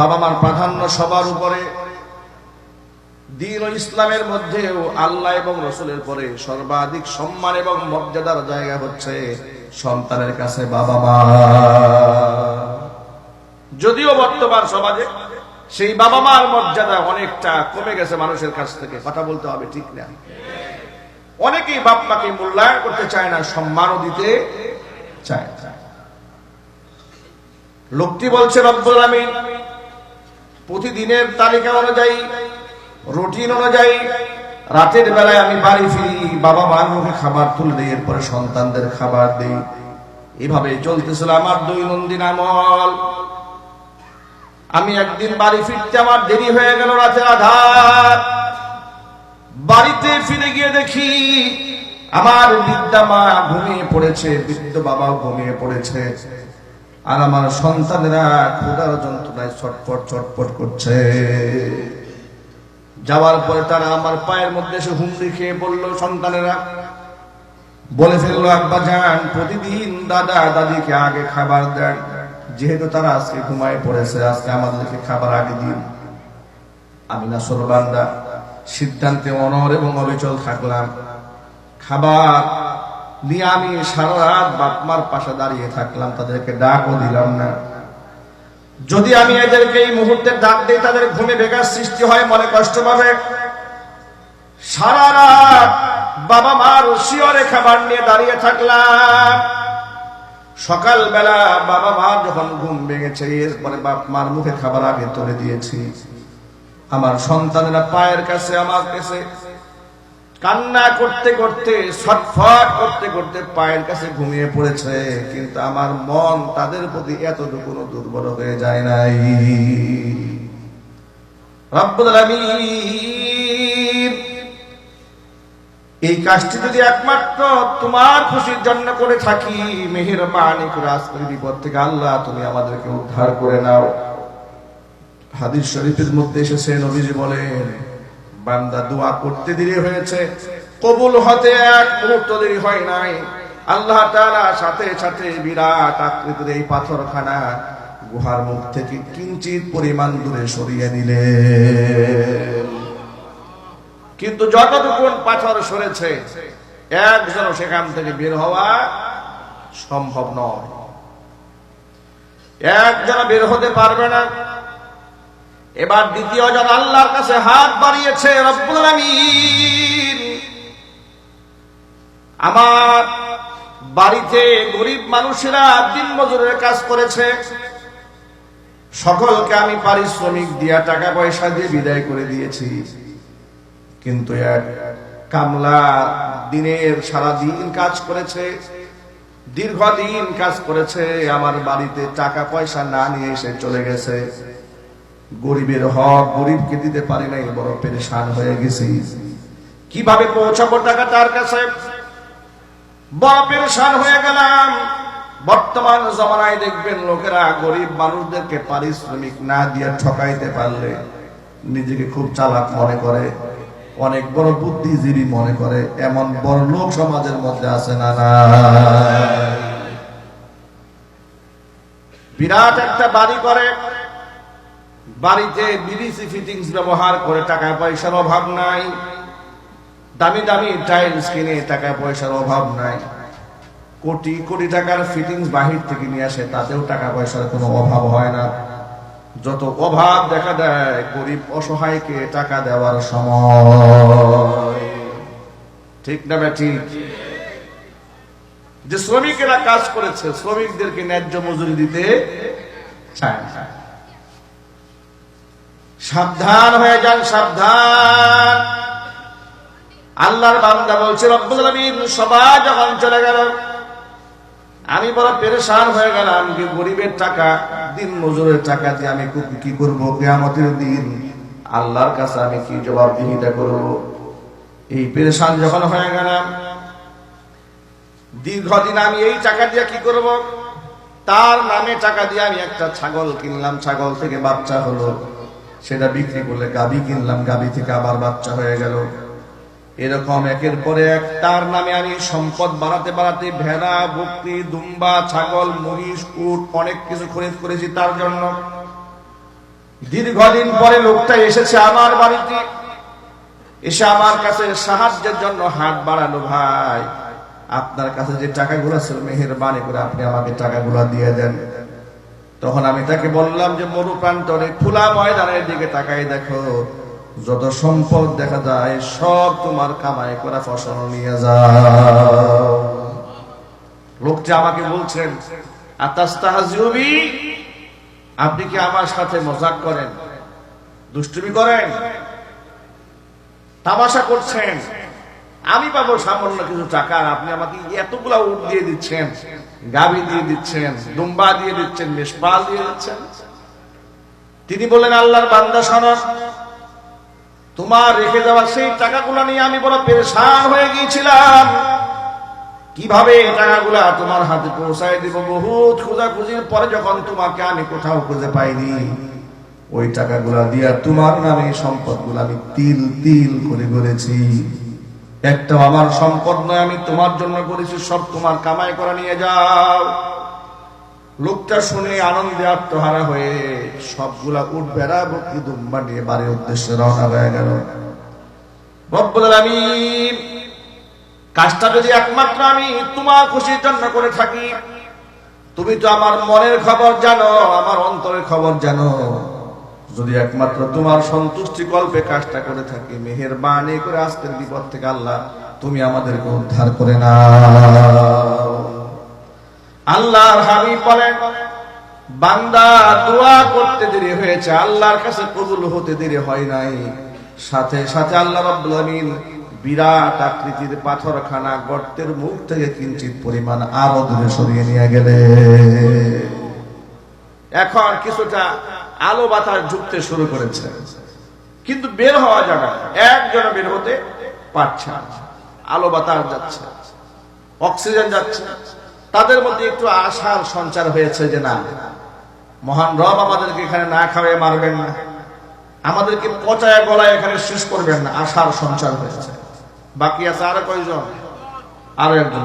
বাবা মার প্রাধান্য সবার উপরে দিন ও ইসলামের মধ্যেও আল্লাহ এবং রসুলের পরে সর্বাধিক সম্মান এবং মর্যাদার জায়গা হচ্ছে সন্তানের কাছে বাবা মা যদিও বর্তমান সমাজে সেই বাবা মার মর্যাদা অনেকটা কমে গেছে মানুষের কাছ থেকে, কথা বলতে হবে ঠিক না। অনেকেই বাপ মাকে মূল্যায়ন করতে চায় না, সম্মানও দিতে চায় লোকটি বলছে, রব্বুল আমিন প্রতিদিনের তালিকা অনুযায়ী, রুটিন অনুযায়ী, রাতের বেলায় আমি বাড়ি ফিরি, বাবা মার মুখে খাবার তুলে দিই, এরপরে সন্তানদের খাবার দিই। এভাবে চলতেছিল আমার দৈনন্দিন আমল। আমি একদিন বাড়ি ফিরতে আমার দেরি হয়ে গেল রাতের আধার। বাড়িতে ফিরে গিয়ে দেখি, আমার বৃদ্ধা মা ঘুমিয়ে পড়েছে, বৃদ্ধ বাবাও ঘুমিয়ে পড়েছে। আর আমার সন্তানেরা ক্ষুদার যন্ত্রণায় ছটপট ছটপট করছে। যাওয়ার পরে তারা আমার পায়ের মধ্যে এসে হুমড়ি খেয়ে পড়ল সন্তানেরা, বলে ফেলল, আব্বা যান প্রতিদিন দাদা দাদিকে আগে খাবার দেন। যেহেতু তারা আজকে ঘুমায় পড়েছে, আজকে আমাদেরকে খাবার আগে দিন। আমি না সরবান্দা সিদ্ধান্তে অনর এবং অবিচল থাকলাম। খাবার নিয়ে আমি সারা রাত বাপমার পাশে দাঁড়িয়ে থাকলাম, তাদেরকে ডাকও দিলাম না। যদি আমি এদেরকে এই মুহূর্তে ডাক দিই, তাদের ঘুমে বেকার সৃষ্টি হয়, মনে কষ্ট পাবে। সারা রাত বাবা মার শিয়রে খাবার নিয়ে দাঁড়িয়ে থাকলাম। সকাল বেলা বাবা মা যখন ঘুম ভেঙেছে, এরপরে বাপ মার মুখে খাবার আগে তুলে দিয়েছি। আমার সন্তানেরা পায়ের কাছে, আমার কাছে কান্না করতে করতে, ছটফট করতে করতে পায়ের কাছে ঘুমিয়ে পড়েছে। কিন্তু আমার মন তাদের প্রতি এতটুকু দুর্বল হয়ে যায় নাই। এই কাজটি যদি একমাত্র তোমার খুশির জন্য করে থাকি করে আজকের বিপদ থেকে আল্লাহ তুমি আমাদেরকে উদ্ধার করে নাও। হাদিস শরীফের মধ্যে এসেছে, নবীজি বলেন বান্দা দোয়া করতে দেরি হয়েছে। কবুল হতে এক মুহূর্ত দেরি হয় নাই। আল্লাহ তাআলা সাথে সাথে বিরাট আকৃতির এই পাথরখানা গুহার মুখ থেকে কিঞ্চিত পরিমাণ দূরে সরিয়ে নিলেন কিন্তু যতটুকু পাথর সরেছে একজন সেখান থেকে বের হওয়া সম্ভব নয়। একজন বের হতে পারবে না। এবার দ্বিতীয় জন আল্লাহর কাছে হাত বাড়িয়েছে আমার বাড়িতে গরিব মানুষেরা দিন মজুরের কাজ করেছে। সকলকে আমি পারিশ্রমিক দিয়া টাকা পয়সা দিয়ে বিদায় করে দিয়েছি। কিন্তু এক কামলা দিনের সারা দিন কাজ করেছে, দীর্ঘদিন কাজ করেছে, আমার বাড়িতে টাকা পয়সা না নিয়ে এসে চলে গেছে। গরিবের হক গরিবকে দিতে পারি নাই, বড় পেরেশান হয়ে গেছি। কীভাবে পৌঁছাবো টাকা তার কাছে বর্তমান জমানায় দেখবেন লোকেরা গরিব মানুষদেরকে পারিশ্রমিক না দিয়ে ঠকাইতে পারলে নিজেকে খুব চালাক মনে করে, অনেক বড় বুদ্ধিজীবী মনে করে, এমন বড় লোক সমাজের মধ্যে আছে না না বিরাট একটা বাড়ি করে বাড়িতে বিদেশি ফিটিংস ব্যবহার করে টাকা পয়সার অভাব নাই। দামি দামি টাইলস কিনে টাকা পয়সার অভাব নাই। কোটি কোটি টাকার ফিটিংস বাহির থেকে নিয়ে আসে, তাতেও টাকা পয়সার কোনো অভাব হয় না। যত অভাব দেখা দেয়, গরিব অসহায়কে টাকা দেওয়ার সময়। ঠিক না ঠিক? যে শ্রমিকেরা কাজ করেছে, শ্রমিকদেরকে ন্যায্য মজুরি দিতে চায় না। সাবধান হয়ে যান, সাবধান। আল্লাহর বান্দা বলছে, রব্বুল সবাই যখন চলে গেল, আমি বড় পেরেশান হয়ে গেলাম কি গরিবের টাকা, দিন মজুরের টাকা দিয়ে আমি কু- কি করব কিয়ামতের দিন? আল্লাহর কাছে আমি কি জবাবদিহিতা করব? এই পেরেশান যখন হয়ে গেলাম, দীর্ঘদিন আমি এই টাকা দিয়ে কি করব? তার নামে টাকা দিয়ে আমি একটা ছাগল কিনলাম। ছাগল থেকে বাচ্চা হলো। সেটা বিক্রি করলে গাবি কিনলাম, গাবি থেকে আবার বাচ্চা হয়ে গেল। এরকম একের পরে এক, তার নামে আমি সম্পদ বাড়াতে বাড়াতে ভেড়া বকরি দুম্বা, ছাগল, মহিষ, উট, অনেক কিছু খরিদ করেছি তার জন্য। দীর্ঘদিন পরে লোকটা এসেছে আমার বাড়িতে। এসে আমার কাছে সাহায্যের জন্য হাত বাড়ালো, ভাই, আপনার কাছে যে টাকাগুলো ছিল, মেহেরবানি করে আপনি আমাকে টাকাগুলো দিয়ে দেন। তখন আমি তাকে বললাম যে, মরু প্রান্তরে, খোলা ময়দানের দিকে তাকাই দেখো। যত সম্পদ দেখা যায়, সব তোমার কামাই করা ফসল নিয়ে যাও। লোকটি আমাকে বলছেন আপনি কি আমার সাথে মজাক করেন, দুষ্টুমি করেন, তামাশা করছেন? আমি পাবো সামান্য কিছু টাকা আপনি আমাকে এতগুলা উট দিয়ে দিচ্ছেন। গাবি দিয়ে দিচ্ছেন, দুম্বা দিয়ে দিচ্ছেন মেষপাল দিয়ে দিচ্ছেন। তিনি বললেন, আল্লাহর বান্দা সনদ তোমার রেখে দেওয়া সেই টাকাগুলো নিয়ে আমি বড় পেরেশান হয়ে গিয়েছিলাম। কীভাবে টাকাগুলা তোমার হাতে পৌঁছায় দিব? বহুত খোঁজাখুঁজির পরে যখন তোমাকে আমি কোথাও খুঁজে পাইনি, ওই টাকাগুলা দিয়া তোমার নামে সম্পদগুলো আমি তিল তিল করে করেছি একটা আমার সম্পদ নয়, আমি তোমার জন্য করেছি, সব তোমার কামাই করা নিয়ে যাও। লোকটা শুনে আনন্দে আত্মহারা হয়ে সবগুলা উঠ বেড়া বকি দুম্বা নিয়ে বাড়ির উদ্দেশ্যে রওনা হয়ে গেল। আলামিন, কাজটা যদি একমাত্র আমি তোমার খুশির জন্য করে থাকি, তুমি তো আমার মনের খবর জানো, আমার অন্তরের খবর জানো। যদি একমাত্র তোমার সন্তুষ্টি কল্পে কাজটা করে থাকি, মেহেরবানি করে আজকের বিপদ থেকে আল্লাহ তুমি আমাদেরকে উদ্ধার করে না আল্লাহর হাবিব বলেন, বান্দা দোয়া করতে দেরি হয়েছে, আল্লাহর কাছে কবুল হতে দেরি হয় নাই। সাথে সাথে আল্লাহ রাব্বুল বিরাট আকৃতির পাথরখানা গর্তের মুখ থেকে কিঞ্চিত পরিমাণ আরও দূরে সরিয়ে নিয়ে গেলে এখন কিছুটা আলো বাতাস ঢুকতে শুরু করেছে। কিন্তু বের হওয়া যাবে। একজন বের হতে পারছে আলো বাতাস যাচ্ছে, অক্সিজেন যাচ্ছে। তাদের মধ্যে একটু আশার সঞ্চার হয়েছে যে না, মহান রব আমাদেরকে এখানে না খাওয়াই মারবেন না। আমাদেরকে পচায় গলায় এখানে শেষ করবেন না। আশার সঞ্চার হয়েছে। বাকি আছে আরও কয়জন? আরও একজন।